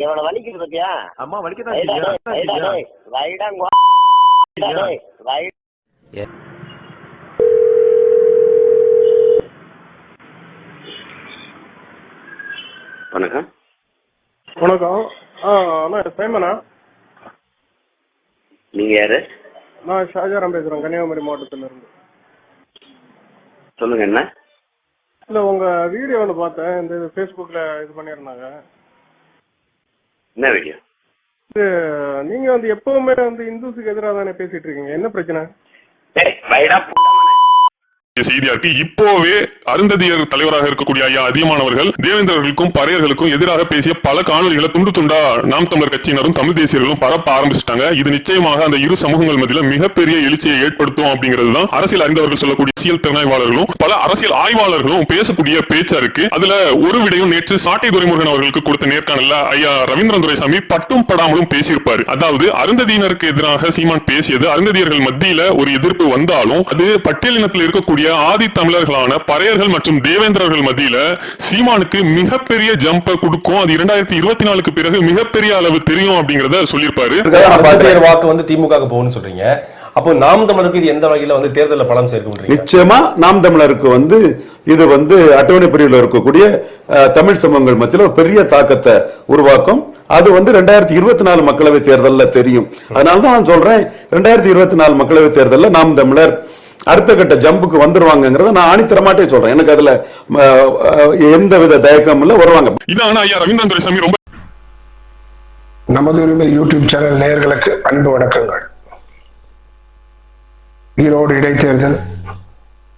இவனை வலிக்குது பத்தியா? அம்மா வலிக்கதான் உங்க. வணக்கம். வணக்கம். ஆ அண்ணா சைமனா? நீங்க யாரு? நான் ஷாஜாராம் பேசுகிறேன் கன்னியாகுமரி மாவட்டத்துல இருந்து சொல்லுங்க என்ன? இல்லை உங்கள் வீடியோ வந்து பார்த்தேன் இந்த ஃபேஸ்புக்கில் இது பண்ணியிருந்தாங்க. என்ன வீடியோ இது நீங்கள் வந்து எப்பவுமே வந்து இந்துஸுக்கு எதிராக தானே பேசிட்டு இருக்கீங்க? என்ன பிரச்சனை? செய்தியா இருக்கு இப்போவே அருந்ததியர் தலைவராக இருக்கக்கூடிய ஐயா அதிகமானவர்கள் தேவேந்திரர்களுக்கும் பறையர்களுக்கும் எதிராக பேசிய பல காணொலிகளை துண்டு துண்டா நாம் தமிழர் கட்சியினரும் தமிழ் தேசியர்களும் பரப்ப ஆரம்பிச்சிட்டாங்க. இது நிச்சயமாக அந்த இரு சமூகங்கள் மத்தியில மிகப்பெரிய எழுச்சியை ஏற்படுத்தும் அப்படிங்கிறது தான் அரசியல் அறிந்தவர்கள் சொல்லக்கூடிய அரசியல் திறனாய்வாளர்களும் பல அரசியல் ஆய்வாளர்களும் பேசக்கூடிய பேச்சா இருக்கு. அதுல ஒரு விடையும் நேற்று சாட்டை துரைமுருகன் அவர்களுக்கு கொடுத்த நேர்காணல ஐயா ரவீந்திரன் துரைசாமி பட்டும் படாமலும் பேசியிருப்பாரு. அதாவது அருந்ததியினருக்கு எதிராக சீமான் பேசியது அருந்ததியர்கள் மத்தியில ஒரு எதிர்ப்பு வந்தாலும் அது பட்டியலினத்தில் இருக்கக்கூடிய ஆதி தமிழர்களான பறையர்கள் மற்றும் தேவேந்திரர்கள் மத்தியில சீமானுக்கு மிகப்பெரிய ஜம்ப கொடுக்கும். அது இரண்டாயிரத்தி இருபத்தி நாலுக்கு பிறகு மிகப்பெரிய அளவு தெரியும் அப்படிங்கறத சொல்லியிருப்பாரு. வாக்கு வந்து திமுக போகும்னு சொல்றீங்க. அப்போ நாம் தமிழருக்கு இது எந்த வகையில வந்து தேர்தலில் பலம் சேர்க்கும் நிச்சயமா நாம் தமிழருக்கு வந்து இது வந்து அட்டவணை பிரிவில் இருக்கக்கூடிய தமிழ் சமூகங்கள் மத்தியில் ஒரு பெரிய தாக்கத்தை உருவாக்கும். அது வந்து ரெண்டாயிரத்தி இருபத்தி நாலு மக்களவை தேர்தலில் தெரியும். அதனால தான் நான் சொல்றேன் ரெண்டாயிரத்தி இருபத்தி நாலு மக்களவை தேர்தலில் நாம் தமிழர் அடுத்த கட்ட ஜம்புக்கு வந்துருவாங்கங்கிறத நான் ஆணித்தரமாட்டே சொல்றேன். எனக்கு அதுல எந்த வித தயக்கமும் இல்லை. வருவாங்க. இதான் ஐயா ரவீந்திரன் துரைசாமி ரொம்ப நமது உரிமை யூடியூப் சேனல் நேயர்களுக்கு அன்பு வணக்கங்கள். ஈரோடு இடைத்தேர்தல்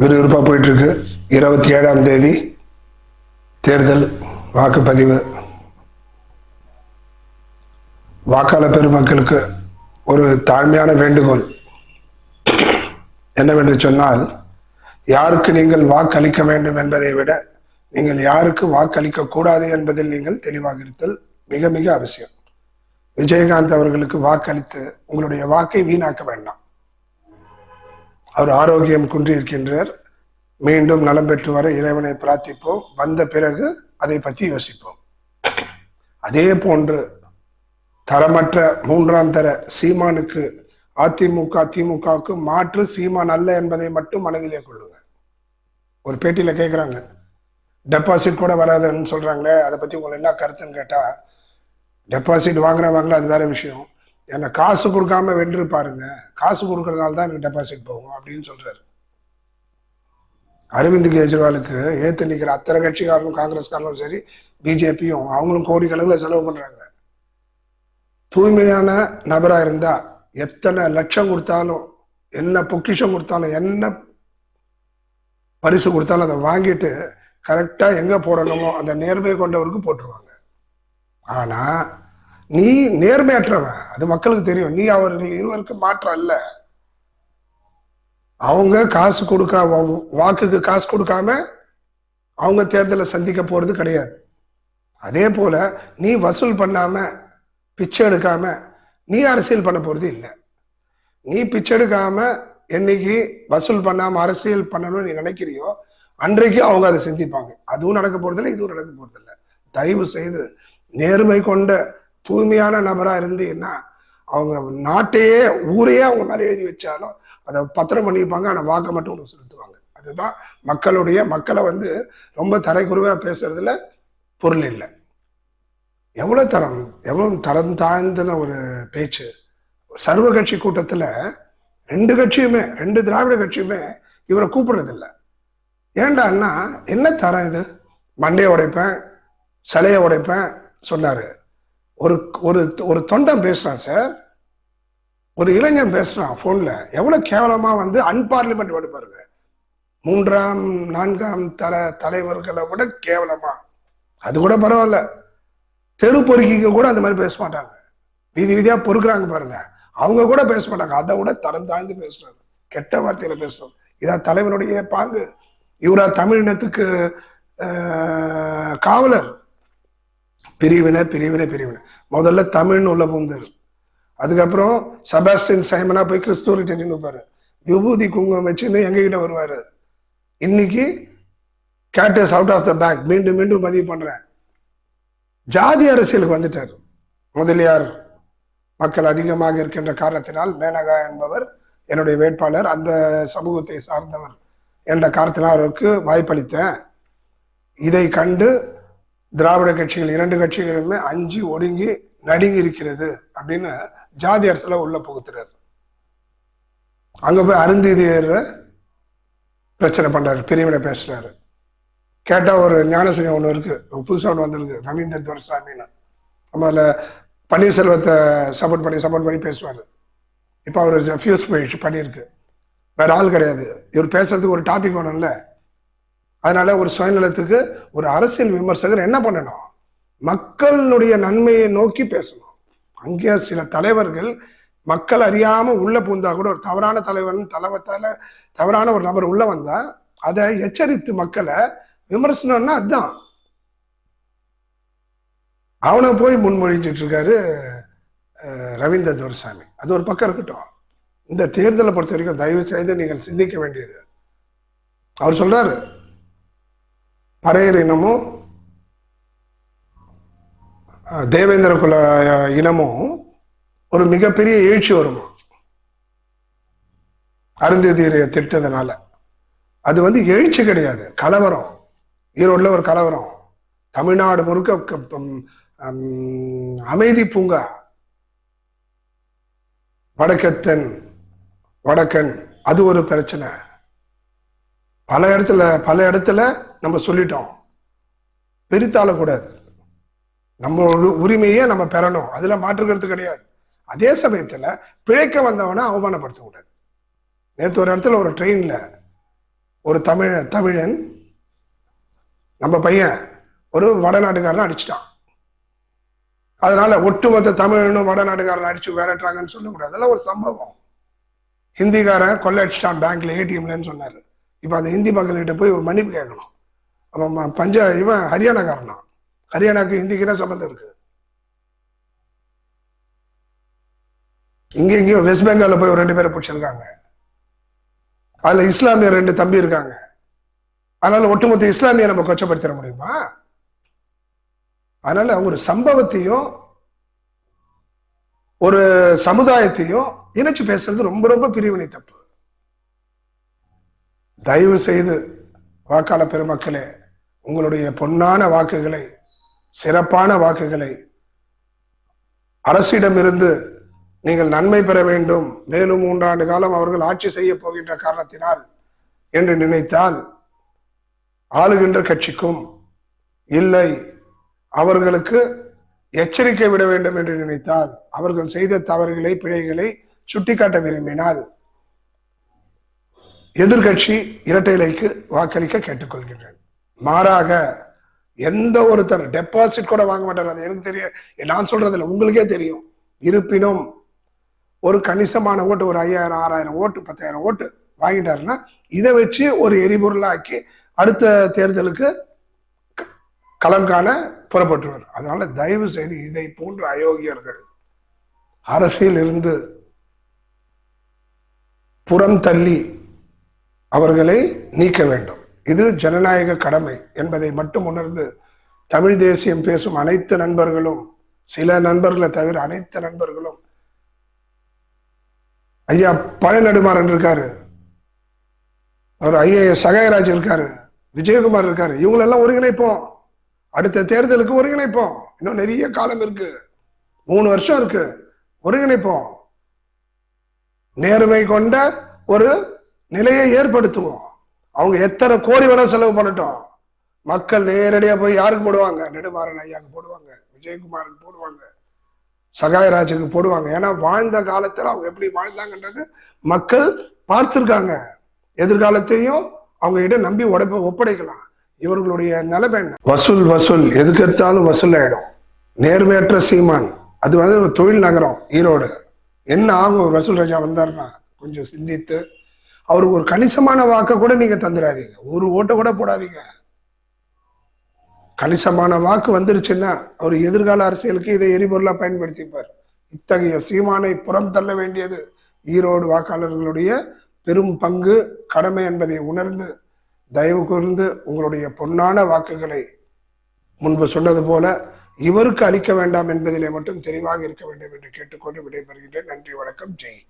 விறுவிறுப்பா போயிட்டு இருக்கு இருபத்தி ஏழாம் தேதி தேர்தல் வாக்குப்பதிவு. வாக்காளர் பெருமக்களுக்கு ஒரு தாழ்மையான வேண்டுகோள். என்னவென்று சொன்னால் யாருக்கு நீங்கள் வாக்களிக்க வேண்டும் என்பதை விட நீங்கள் யாருக்கு வாக்களிக்க கூடாது என்பதில் நீங்கள் தெளிவாக இருத்தல் மிக மிக அவசியம். விஜயகாந்த் அவர்களுக்கு வாக்களித்து உங்களுடைய வாக்கை வீணாக்க வேண்டாம். அவர் ஆரோக்கியம் குன்றியிருக்கின்றார். மீண்டும் நலம் பெற்று வர இறைவனை பிரார்த்திப்போம். வந்த பிறகு அதை பற்றி யோசிப்போம். அதே போன்று தரமற்ற மூன்றாம் தர சீமானுக்கு அதிமுக திமுகவுக்கு மாற்று சீமான் அல்ல என்பதை மட்டும் மனதிலே கொள்ளுங்க. ஒரு பேட்டியில கேட்குறாங்க டெபாசிட் கூட வராதுன்னு சொல்றாங்களே அதை பத்தி உங்களுக்கு என்ன கருத்துன்னு கேட்டா டெபாசிட் வாங்குறவங்கள அது வேற விஷயம். என்ன காசு கொடுக்காம வென்று பாருங்க. காசு கொடுக்கறதால தான் எனக்கு டெபாசிட் போகும் அப்படின்னு சொல்றாரு. அரவிந்த் கெஜ்ரிவாலுக்கு ஏத்து நிற்கிற அத்தனை கட்சிக்காரரும் காங்கிரஸ்காரரும் சரி பிஜேபியும் அவங்களும் கோடிக்கணக்கில் செலவு பண்றாங்க. தூய்மையான நபரா இருந்தா எத்தனை லட்சம் கொடுத்தாலும் என்ன பொக்கிஷம் கொடுத்தாலும் என்ன பரிசு கொடுத்தாலும் அதை வாங்கிட்டு கரெக்டாக எங்கே போடணுமோ அந்த நேர்மை கொண்டவருக்கு போட்டுருவாங்க. ஆனால் நீ நேர்மையற்றவன் அது மக்களுக்கு தெரியும். நீ அவர்கள் இருவருக்கு மாற்றம் அல்ல. அவங்க காசு கொடுக்க வாக்குக்கு காசு கொடுக்காம அவங்க தேர்தலை சந்திக்க போறது கிடையாது. அதே போல நீ வசூல் பண்ணாம பிச்சை எடுக்காம நீ அரசியல் பண்ண போறது இல்லை. நீ பிச்செடுக்காம என்னைக்கு வசூல் பண்ணாம அரசியல் பண்ணணும்னு நீ நினைக்கிறியோ அன்றைக்கு அவங்க அதை சிந்திப்பாங்க. அதுவும் நடக்க போறதில்லை இதுவும் நடக்க போறதில்ல தயவு செய்து நேர்மை கொண்ட தூய்மையான நபரா இருந்தீங்கன்னா அவங்க நாட்டையே ஊரையே அவங்க மேலே எழுதி வச்சாலும் அதை பத்திரம் பண்ணிப்பாங்க ஆனால் வாக்கை மட்டும் ஒன்று செலுத்துவாங்க. அதுதான் மக்களுடைய மக்களை வந்து ரொம்ப தரைக்குறைவா பேசுறதுல பொருள் இல்லை. எவ்வளோ தரம் எவ்வளோ தரம் தாழ்ந்தன ஒரு பேச்சு. சர்வ கட்சி கூட்டத்தில் ரெண்டு கட்சியுமே ரெண்டு திராவிட கட்சியுமே இவரை கூப்பிடுறதில்ல. ஏண்டான்னா என்ன தரம் இது? மண்டையை உடைப்பேன் சிலையை உடைப்பேன் சொன்னார். ஒரு ஒரு ஒரு தொண்டன் பேசுகிறான் சார். ஒரு இளைஞன் பேசுகிறான் ஃபோனில் எவ்வளோ கேவலமாக வந்து அன்பார்லிமெண்ட் வேர்டு பாருங்க. மூன்றாம் நான்காம் தர தலைவர்களை விட கேவலமாக அது கூட பரவாயில்ல. தெரு பொறுக்கிங்க கூட அந்த மாதிரி பேச மாட்டாங்க. வீதி வீதியா பொறுக்குறாங்க பாருங்க. அவங்க கூட பேச மாட்டாங்க. அதை விட தரம் தாழ்ந்து பேசுறாங்க கெட்ட வார்த்தையில பேசுறாங்க இதான் தலைவனுடைய பாங்கு. இவரா தமிழினத்துக்கு காவலர். பிரிவினை பிரிவினை பிரிவினை. முதல்ல தமிழ்னு உள்ள பூந்தாரு அதுக்கப்புறம் செபாஸ்டின் சைமனா போய் கிறிஸ்துவர்கிட்ட நின்றுப்பாரு விபூதி குங்குமம் வச்சுன்னு எங்ககிட்ட வருவாரு. இன்னைக்கு cats out of the bag மீண்டும் மீண்டும் பதிவு பண்றேன். ஜாதி அரசியலுக்கு வந்துட்டார். முதலியார் மக்கள் அதிகமாக இருக்கின்ற காரணத்தினால் மேனகா என்பவர் என்னுடைய வேட்பாளர் அந்த சமூகத்தை சார்ந்தவர் என்ற காரணத்தினால் அவருக்கு வாய்ப்பளித்தேன். இதை கண்டு திராவிட கட்சிகள் இரண்டு கட்சிகளுமே அஞ்சு ஒடுங்கி நடுங்கி இருக்கிறது அப்படின்னு ஜாதி அரசுல உள்ள புகுத்துறாரு. அங்க போய் அருந்தீதியர் பிரச்சனை பண்றாரு பிரிவினை பேசுறாரு. கேட்டால் ஒரு ஞானசூன்யம் ஒன்று இருக்குது புதுசாக ஒன்று வந்திருக்கு. ரவீந்திர துரசாமின்னு. நம்ம அதில் பன்னீர்செல்வத்தை சப்போர்ட் பண்ணி சப்போர்ட் பண்ணி பேசுவார். இப்போ அவர் ஃபியூஸ் போயிடுச்சு பண்ணியிருக்கு. வேற ஆள் கிடையாது. இவர் பேசுறதுக்கு ஒரு டாபிக் வேணும்ல அதனால ஒரு சுயநலத்துக்கு ஒரு அரசியல் விமர்சகர் என்ன பண்ணணும்? மக்களுடைய நன்மையை நோக்கி பேசணும். அங்கே சில தலைவர்கள் மக்கள் அறியாம உள்ள பூந்தா கூட ஒரு தவறான தலைவன் தலைவத்தால தவறான ஒரு நபர் உள்ள வந்தா அதை எச்சரித்து மக்களை விமர்சனம்னா அதுதான் அவனை போய் முன்மொழிஞ்சிட்டு இருக்காரு ரவீந்திர துரைசாமி. அது ஒரு பக்கம் இருக்கட்டும். இந்த தேர்தலை பொறுத்த வரைக்கும் தயவு செய்து நீங்கள் சிந்திக்க வேண்டியது. அவர் சொல்றாரு பறையர் இனமும் தேவேந்திர குல இனமும் ஒரு மிகப்பெரிய எழுச்சி வருமா? அருந்ததியரை திட்டதுனால அது வந்து எழுச்சி கிடையாது கலவரம். ஈரோடில் ஒரு கலவரம் தமிழ்நாடு முழுக்க அமைதி பூங்கா. வடக்கத்தன் வடக்கன் அது ஒரு பிரச்சனை. பல இடத்துல பல இடத்துல நம்ம சொல்லிட்டோம். பிரித்தாளக்கூடாது நம்ம உரிமையை நம்ம பெறணும். அதில் மாற்றுக்கிறது கிடையாது. அதே சமயத்தில் பிழைக்க வந்தவனை அவமானப்படுத்தக்கூடாது. நேற்று ஒரு இடத்துல ஒரு ட்ரெயினில் ஒரு தமிழ தமிழன் நம்ம பையன் ஒரு வடநாட்டுக்காரனை அடிச்சிட்டான். அதனால ஒட்டுமொத்த தமிழனும் வடநாட்டுக்காரன் அடிச்சு விரட்டுறாங்கன்னு சொல்லக்கூடாது. அதெல்லாம் ஒரு சம்பவம். ஹிந்திக்காரன் கொள்ளை அடிச்சிட்டான் பேங்க்ல ஏடிஎம்லன்னு சொன்னார். இப்போ அந்த ஹிந்தி மக்கள்கிட்ட போய் ஒரு மன்னிப்பு கேட்கணும். அவன் ம- பஞ்ச இவன் ஹரியானாக்காரனா? ஹரியானாக்கு ஹிந்திக்கு என்ன சம்மந்தம் இருக்கு? இங்க இங்கேயும் வெஸ்ட் பெங்கால போய் ஒரு ரெண்டு பேரை பிடிச்சிருக்காங்க. அதுல இஸ்லாமிய ரெண்டு தம்பி இருக்காங்க. அதனால ஒட்டுமொத்த இஸ்லாமிய நம்ம கொச்சப்படுத்திட முடியுமா? அதனால ஒரு சம்பவத்தையும் ஒரு சமுதாயத்தையும் இணைச்சு பேசுறது ரொம்ப ரொம்ப பிரிவினை தப்பு. தயவு செய்து வாக்காள பெருமக்களே உங்களுடைய பொன்னான வாக்குகளை சிறப்பான வாக்குகளை அரசிடமிருந்து நீங்கள் நன்மை பெற வேண்டும். மேலும் மூன்றாண்டு காலம் அவர்கள் ஆட்சி செய்ய போகின்ற காரணத்தினால் என்று நினைத்தால் ஆளுகின்ற கட்சிக்கும் இல்லை. அவர்களுக்கு எச்சரிக்கை விட வேண்டும் என்று நினைத்தால் அவர்கள் செய்த தவறுகளை பிழைகளை சுட்டிக்காட்ட விரும்பினால் எதிர்கட்சி இரட்டை இலைக்கு வாக்களிக்க கேட்டுக்கொள்கின்றேன் மாறாக எந்த ஒருத்தர் டெபாசிட் கூட வாங்க மாட்டார். அது எனக்கு தெரிய நான் சொல்றதில்ல உங்களுக்கே தெரியும். இருப்பினும் ஒரு கணிசமான ஓட்டு ஒரு ஐயாயிரம் ஆறாயிரம் ஓட்டு பத்தாயிரம் ஓட்டு வாங்கிட்டாருன்னா இதை வச்சு ஒரு எரிபொருளாக்கி அடுத்த தேர்தலுக்கு களம் காண புறப்பட்டுவர். அதனால தயவு செய்து இதை போன்ற அயோக்கியர்கள் அரசியல் இருந்து புறம் தள்ளி அவர்களை நீக்க வேண்டும். இது ஜனநாயக கடமை என்பதை மட்டும் உணர்ந்து தமிழ் தேசியம் பேசும் அனைத்து நண்பர்களும் சில நண்பர்களை தவிர அனைத்து நண்பர்களும் ஐயா பழநெடுமாறன் இருக்காரு. அவர் ஐஏஎஸ் சகாயராஜ் இருக்காரு. விஜயகுமார் இருக்காரு. இவங்களெல்லாம் ஒருங்கிணைப்போம். அடுத்த தேர்தலுக்கு ஒருங்கிணைப்போம். இன்னும் நிறைய காலம் இருக்கு. மூணு வருஷம் இருக்கு. ஒருங்கிணைப்போம். நேர்மை கொண்ட ஒரு நிலையை ஏற்படுத்துவோம். அவங்க எத்தனை கோடி வேணா செலவு பண்ணட்டும். மக்கள் நேரடியா போய் யாருக்கு போடுவாங்க? நெடுமாறன் ஐயாவுக்கு போடுவாங்க. விஜயகுமாருக்கு போடுவாங்க. சகாயராஜுக்கு போடுவாங்க. ஏன்னா வாழ்ந்த காலத்துல அவங்க எப்படி வாழ்ந்தாங்கன்றது மக்கள் பார்த்திருக்காங்க. எதிர்காலத்தையும் அவங்க கிட்ட நம்பி உடப்ப ஒப்படைக்கலாம். இவர்களுடைய நிலைமை என்ன? வசூல் வசூல். எதுக்கு எடுத்தாலும் வசூல் ஆயிடும். நேர்மையற்ற சீமான். அது வந்து தொழில் நகரம் ஈரோடு. என்ன ஆகும்? வசூல் ராஜா வந்தாருன்னா கொஞ்சம் சிந்தித்து அவருக்கு ஒரு கணிசமான வாக்கை கூட நீங்க தந்துடாதீங்க. ஒரு ஓட்டை கூட போடாதீங்க. கணிசமான வாக்கு வந்துருச்சுன்னா அவர் எதிர்கால அரசியலுக்கு இதை எரிபொருளா பயன்படுத்திப்பார். இத்தகைய சீமானை புறம் தள்ள வேண்டியது ஈரோடு வாக்காளர்களுடைய பெரும் பங்கு கடமை என்பதை உணர்ந்து தயவு கூர்ந்து உங்களுடைய பொன்னான வாக்குகளை முன்பு சொன்னது போல இவருக்கு அளிக்க வேண்டாம் என்பதிலே மட்டும் தெளிவாக இருக்க வேண்டும் என்று கேட்டுக்கொண்டு விடைபெறுகின்றேன். நன்றி வணக்கம் ஜெய்.